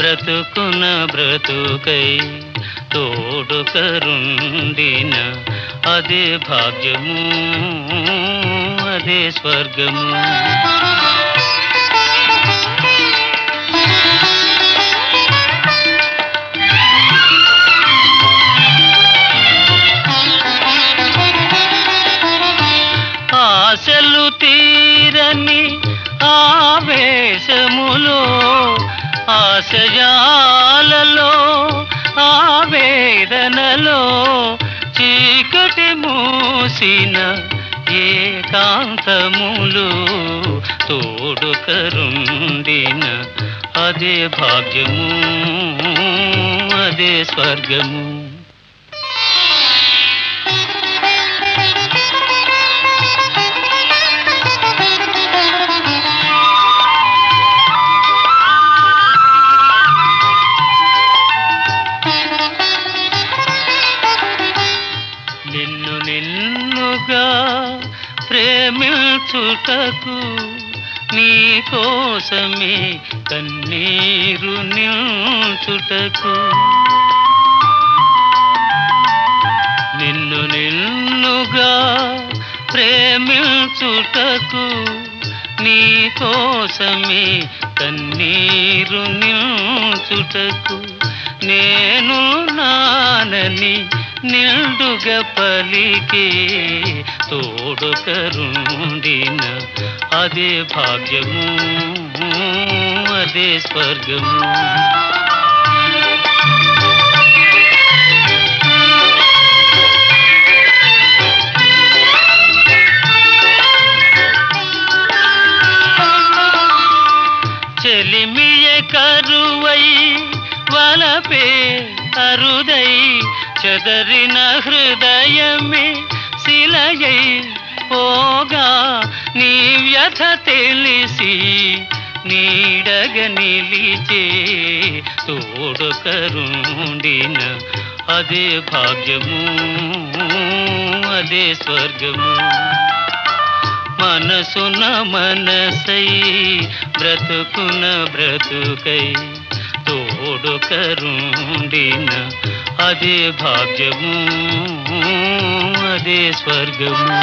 బ్రతుకున బ్రతుకై తోడు కరుండిన అదే భాగ్యము అదే స్వర్గము ఆశయాలలో ఆవేదనలో చీకటి మూసిన ఏకాంతములు తోడు కరుండిన అదే భాగ్యము అదే స్వర్గము. ప్రేమించుటకు నీ కోసమే కన్నీరు నిల్చుటకు. నిన్ను నిన్నుగా ప్రేమించుటకు నీ కోసమే కన్నీరు నిల్చుటకు. నేను నానని నిండుగా పలికే తోడు కరుండిన అదే భాగ్యము అదే స్వర్గము చెలిమియ కరువై వలపే అరుదై చెదరిన హృదయమే శిలయై పోగా నీ వ్యథ తెలిసి నీడగ నిలిచే తోడు కరుండిన అదే భాగ్యము అదే స్వర్గము. మనసున మనసై బ్రతుకున బ్రతుకై తోడు కరుండిన అదే భాగ్యము అదే స్వర్గము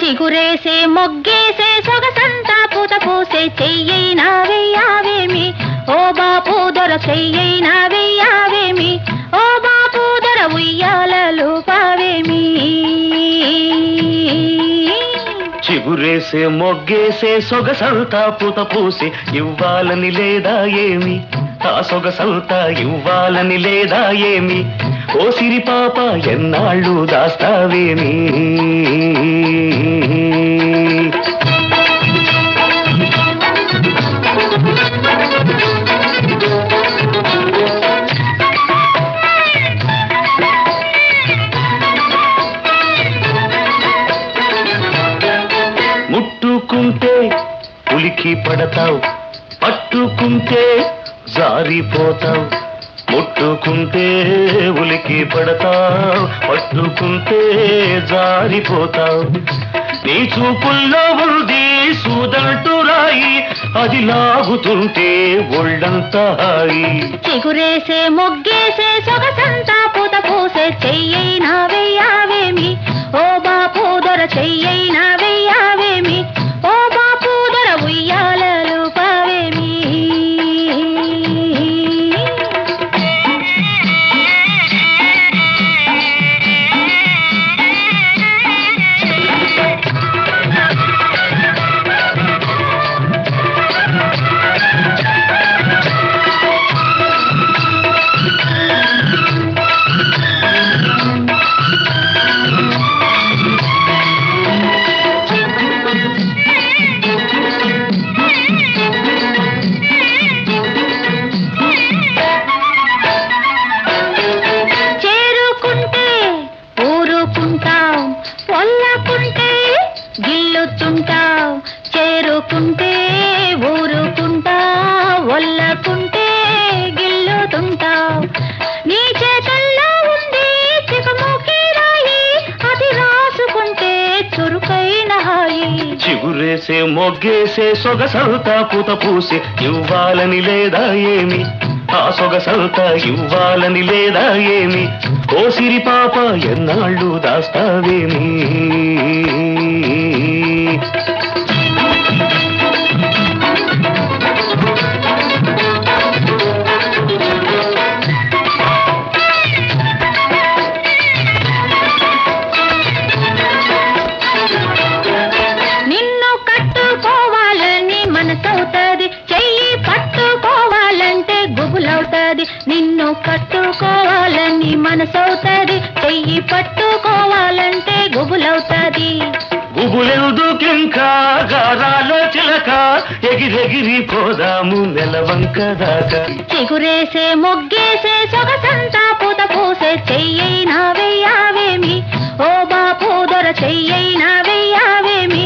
చిగురేసే మొగ్గేసే సొగసంతా పూత పోసే చెయ్యైనా వెయ్యావేమి? ఓ బాపు దొర చెయ్యైనా వెయ్యావేమి? ఓ బాపు దొర ఉయ్యాలలు పావేమి? చిగురేసే మొగ్గేసే సొగసంతా పూత పూసి ఇవ్వాలని లేదా ఏమి? ఆ సొగసంతా ఇవ్వాలని లేదా ఏమి? ఓ సిరి పాప ఎన్నాళ్ళు దాస్తావేమి? జారిపోతావు ముట్టుకుంటే ఉలికి పడతావు. పట్టుకుంటే జారిపోతావు. నీ చూపుల్లో ఉంది సూదంటూ రాయి. అది లాగుతుంటే ఒళ్ళంతా హాయి. చిగురేసే మొగ్గేసే సొగసంతా పూత పోసే చెయ్యైనా వెయ్యావేమి? ఓ బాపూ దొర చెయ్యైనా వెయ్యావేమి? ఓ సొగసంతా పూత పూసి ఇవ్వాలని లేదా ఏమి? ఆ సొగసంతా ఇవ్వాలని లేదా ఏమి? ఓ సిరి పాప ఎన్నాళ్ళు దాస్తావేమి? మనసవుతుంది. చెయ్యి పట్టుకోవాలంటే గుబులవుతుంది. గుబులెందుకింకా? గారాల చిలక. ఎగిరెగిరి పోదాము నెలవంక దాకా చిగురేసే మొగ్గేసే సొగసంతా పూత పూసే చెయ్యైనా వెయ్యావేమి? ఓ బాపు దొర చెయ్యైనా వెయ్యావేమి?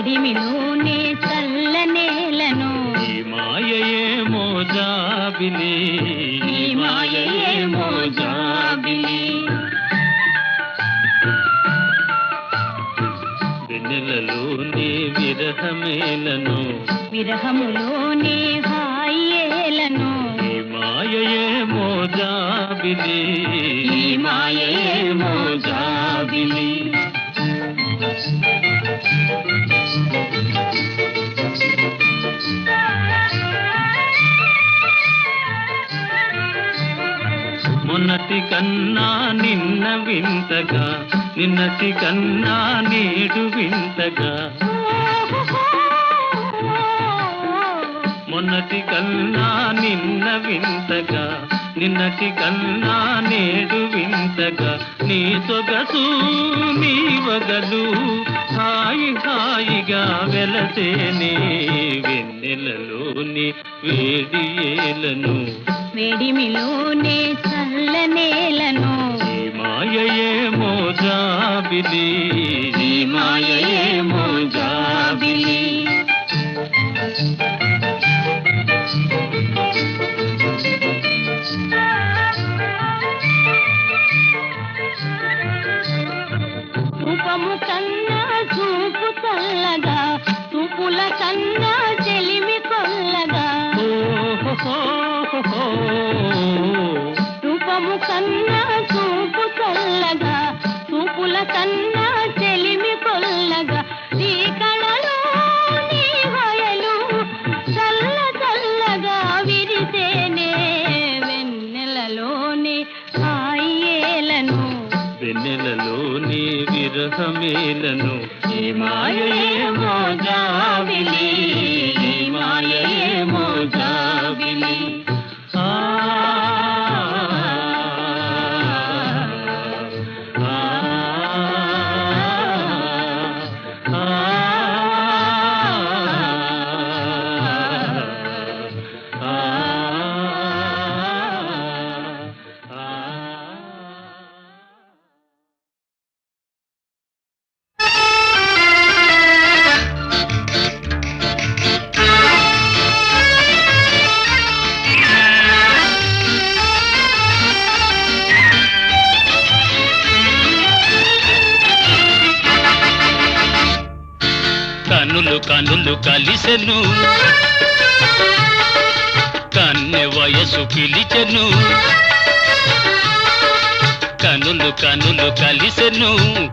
వేడిమిలోనే చల్ల నేలను ఈ మాయయే మోజాబిలి. ఈ మాయయే మోజాబిలి. వెన్నెలలోని విరహమేలను విరహములోనే నిన్నటి కన్నా నిన్న వింతగా నిన్నటి కన్నా నేడు వింతగా. మొన్నటి కన్నా నిన్న వింతగా నిన్నటి కన్నా నేడు వింతగా. నీ సొగసు నీ వగలు హాయి హాయిగా వెలసేనే వెన్నెలలోని వేడియేలను వెడిమిలోనే చల్ల నేలను. మాయయే మోజాబిలీ.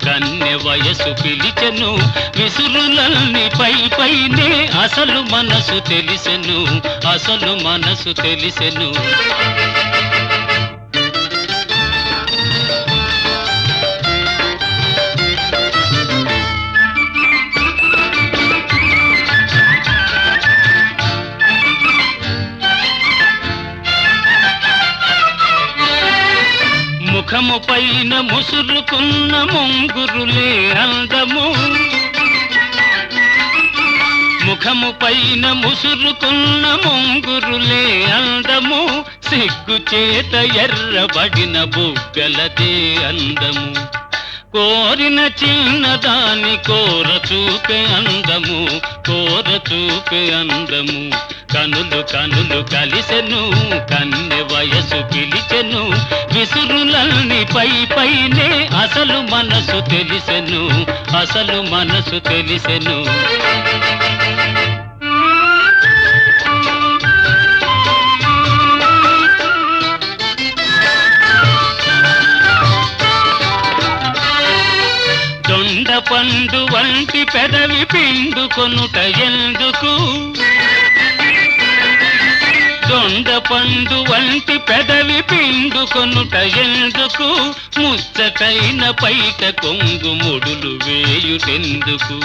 కన్నె వయసు పిలిచెను విసురులల్ని పై పైనే అసలు మనసు తెలిసెను అసలు మనసు తెలిసెను. ముఖము పైన ముసురుకున్న ముంగురులే అందము ముఖము పైన ముసురుకున్న ముంగురులే అందము. సిగ్గు చేత ఎర్రబడిన బుగ్గలదే అందము. కోరిన చిన్నదాని కోర చూపే అందము. కోర చూపే అందము. కనులు కనులు కలిసెను కన్నె వయసు పిలిచెను విసురులల్ని పై పైనే అసలు మనసు తెలిసెను అసలు మనసు తెలిసెను. దొండ పండు వంటి పెదవి పిండుకొనుట ఎందుకు? దొండ పండు వంటి పెదవి పిండుకొనుట ఎందుకు? ముచ్చటైన పైట కొంగు ముడులు వేయుటెందుకు?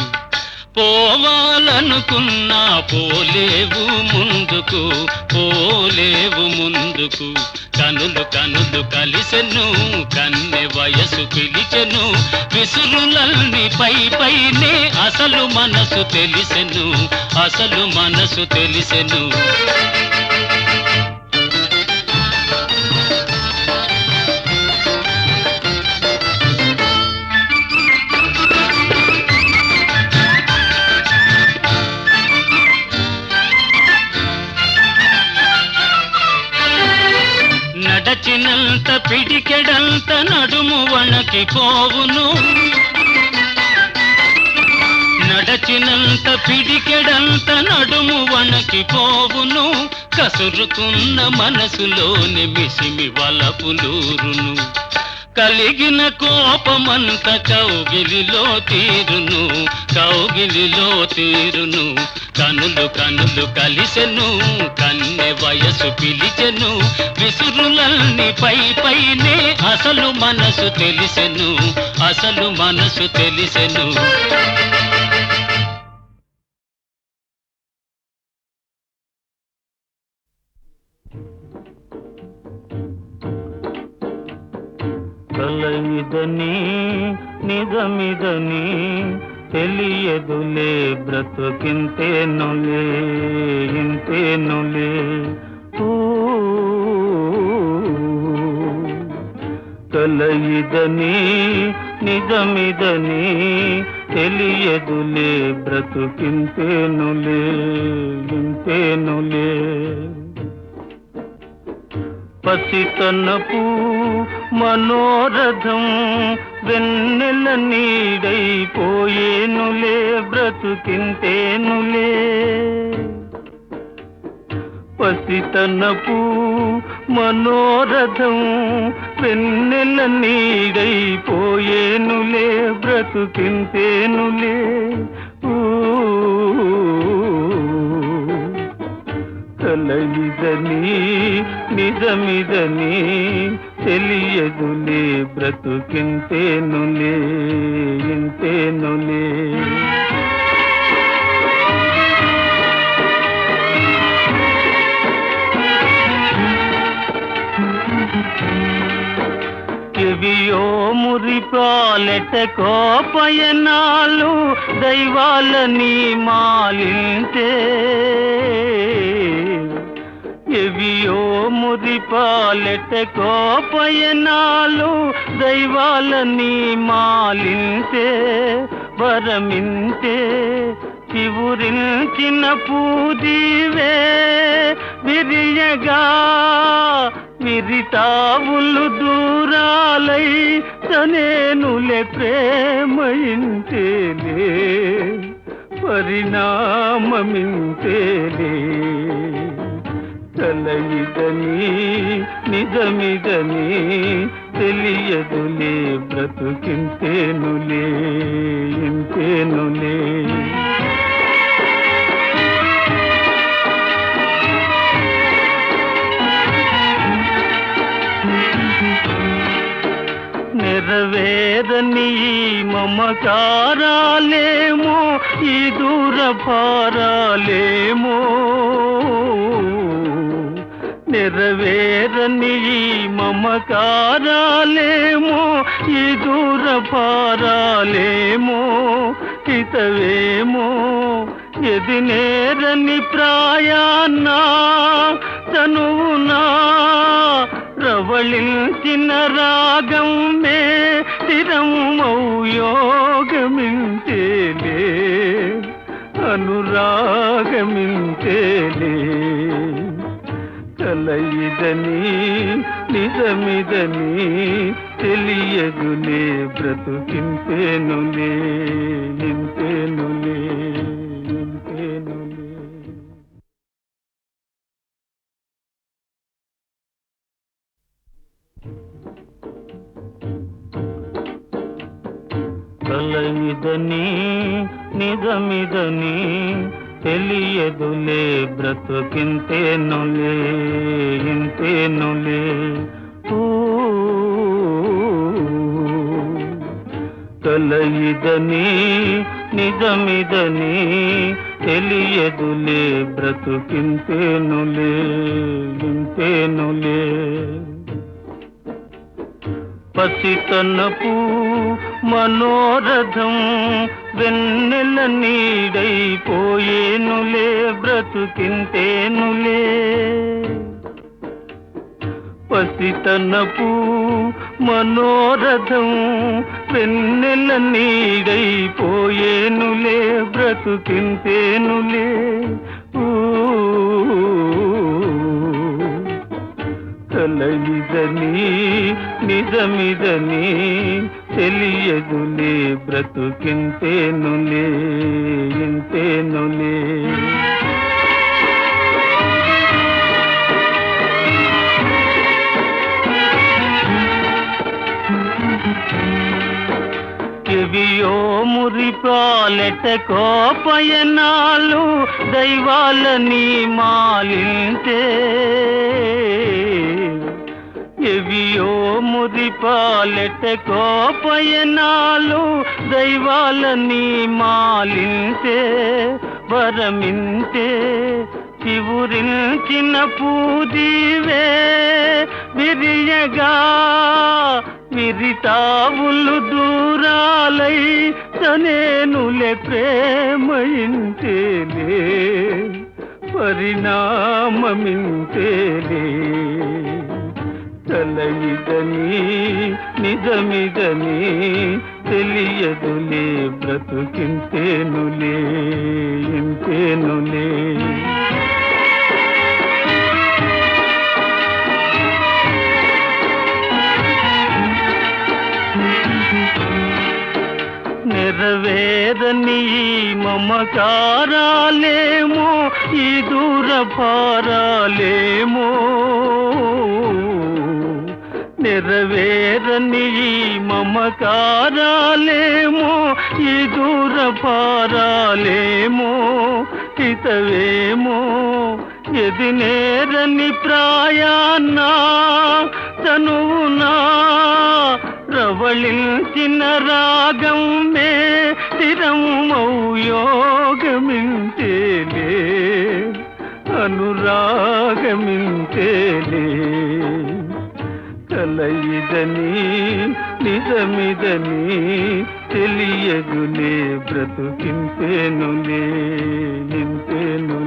పోవాలనుకున్నా పోలేవు ముందుకు పోలేవు ముందుకు. కనులు కనులు కలిసెను కన్నె వయసు పిలిచెను. విసురులల్ని పై పైనే అసలు మనసు తెలిసెను అసలు మనసు తెలిసెను. పిడికెడంత నడుము వణకి పోవును. నడచినంత పిడికెడంత నడుము వణకి పోవును. కసురుకున్న మనసులోని మిసిమి వలపులూరును. కలిగిన కోపమంత కౌగిలిలో తీరును కౌగిలిలో తీరును. కనులు కనులు కలిసెను కన్నె వయసు పిలిచెను విసురులల్ని పై పైనే అసలు మనసు తెలిసెను అసలు మనసు తెలిసెను. కలయిదని నిజమిదని తెలియదులే బ్రతుకింతేనులే ఇంతేనులే ఊ, కలయిదని నిజమిదని తెలియదులే బ్రతుకింతేనులే ఇంతేనులే పసితనపు మనోరథం వెన్నెల నీడైపోయేనులే బ్రతుకింతేనులే. పసితనపు మనోరథం వెన్నెల నీడైపోయేనులే బ్రతుకింతేనులే. ఊ కలయిదని నిజమిదని తెలియదులే బ్రతుకింతేనులే ఇంతేనులే. చెవియో మురిపాలెట కోపయనాలు దైవాలని మాలింటే పాలెట కోపయనాలు దైవాలని మాలింటే వరమింటే చివురించిన పూదీవే విరియగా విరితావులు దూరాలై తనేనులే ప్రేమ ఇంటేలే పరిణామమింతేలే. కలయిదని నిజమిదని తెలియదులే బ్రతుకింతేనులే ఇంతేనులే. నెరవేరని మమకారాలేమో ఈ దూర పారాలేమో నెరవేరని ఈ మమకారాలేమో ఈ దూర పారాలేమో హితవేమో ఎది నేరని ప్రాయాన్నా తనువునా? ప్రవళించిన రాగం మే స్థిరమౌ యోగమింతేలే అనురాగమింతేలే కలయిదని నిజమిదని తెలియదులే బ్రతుకింతేనులే ఇంతేనులే ఇంతేనులే కలయిదని నిజమిదని తెలియదులే బ్రతుకింతేనులే ఇంతేనులే. ఊ, నిజమిదని తెలియదులే బ్రతుకింతేనులే ఇంతేనులే. పసితనపు మనోరథం వెన్నెల నీడైపోయేనులే బ్రతుకింతేనులే. పసితనపు మనోరథం వెన్నెల నీడైపోయేనులే బ్రతుకింతేనులే. ఊ. కలయిదని నిజమిదని తెలియదులే బ్రతుకింతేనులే ఇంతేనులే. కివియో మురిపాలెట కోపయనాలు దైవాలని మాలింతే. ఎవియో ముదిపాలెట కోపయనాలు దైవాలని మాలింతే వరమింతే చివురించిన పూదివే విరియగా విరితావులు దూరాలై తనేనులే ప్రేమయింతేలే పరిణామమింతేలే. కలయిదని నిజమిదని తెలియదులే బ్రతుకింతేనులే ఇంతేనులే. నెరవేరని మమకారాలేమో ఈ దూర పారాలేమో నెరవేరని మమకారాలేమో ఈ దూర పారాలేమో హితవేమో ఎది నేరని ప్రాయాన్నా తనువునా? ప్రవళించిన రాగం మే స్థిరమౌ యోగమింతేలే అనురాగమింతేలే. కలయిదని నిజమిదని తెలియదులే బ్రతుకింపేనులే నింపేను